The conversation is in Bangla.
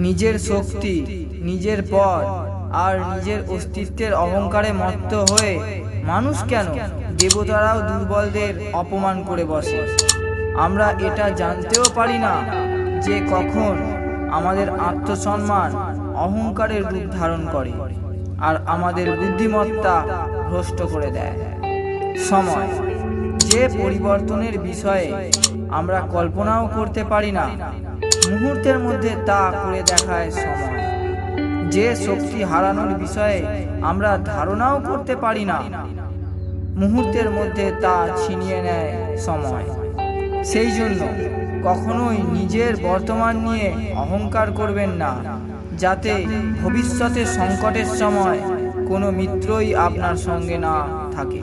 নিজের শক্তি, নিজের পদ আর নিজের অস্তিত্বের অহংকারে মত্ত হয়ে মানুষ কেন দেবতারাও দুর্বলদের অপমান করে বসে? আমরা এটা জানতেও পারি না যে কখন আমাদের আত্মসম্মান অহংকারের রূপ ধারণ করে আর আমাদের বুদ্ধিমত্তা ভ্রষ্ট করে দেয়। সময়, যে পরিবর্তনের বিষয়ে আমরা কল্পনাও করতে পারি না মুহূর্তের মধ্যে তা করে দেখায় সময়। যে শক্তি হারানোর বিষয়ে আমরা ধারণাও করতে পারি না, মুহূর্তের মধ্যে তা ছিনিয়ে নেয় সময়। সেই জন্য কখনোই নিজের বর্তমান নিয়ে অহংকার করবেন না, যাতে ভবিষ্যতে সংকটের সময় কোনো মিত্রই আপনার সঙ্গে না থাকে।